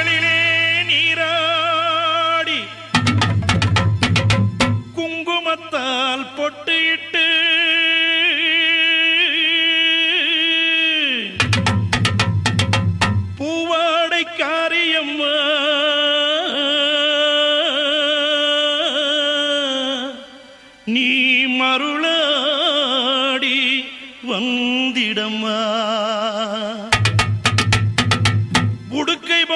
குளங்களிலே நீராடி குங்குமத்தால் பொட்டு இட்டு பூவாடை காரியம்மா. நீ மருளாடி வந்திடம்மா.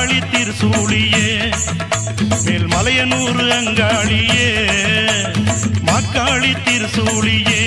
மாக்காளி திருசூழியே மேல் அங்காளியே. மாக்காளி திருசூழியே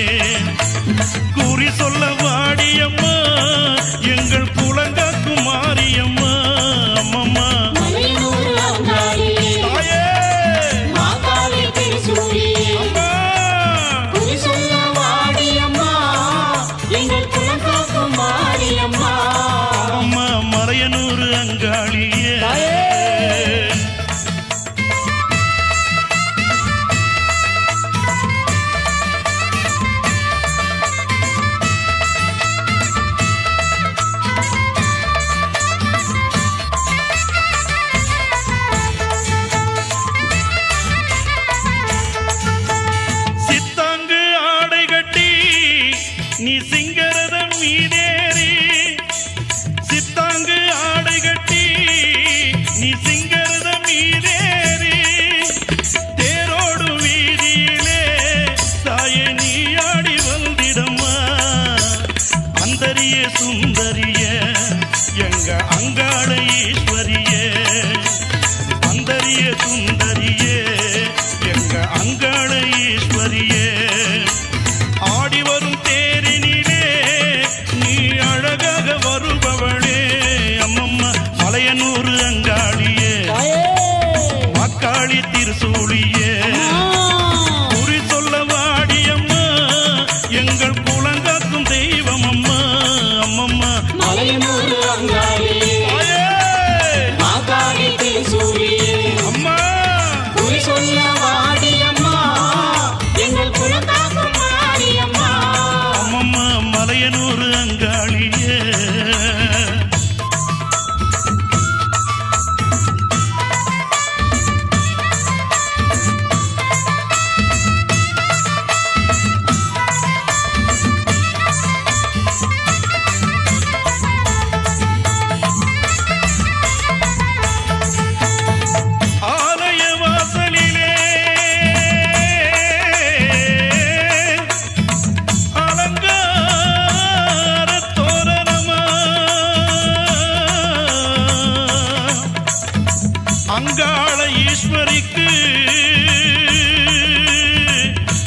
சிங்கரதம் சித்தாங்கு ஆடை கட்டி நீ சிங்கரதம் மீதேறி தேரோடு வீதியிலே தாய நீ ஆடி வந்திடம்மா. அந்தரிய சுந்தரிய எங்க அங்காள ஈஸ்வரியே. அந்தரிய எங்க அங்காள ஈஸ்வரியே. ஆடி வரும் தேர்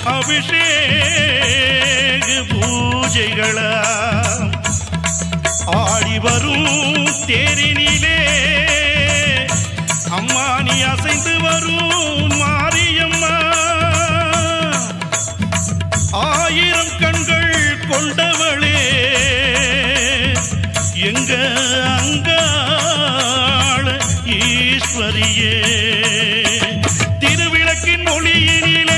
அபிஷேக பூஜைகளா ஆடி வரும் தேரினிலே அம்மானி அசைந்து வரும் மாரியம்மா. ஆயிரம் கண்கள் கொண்டவளே எங்க அங்காள ஈஸ்வரியே. திருவிளக்கின் மொழியினிலே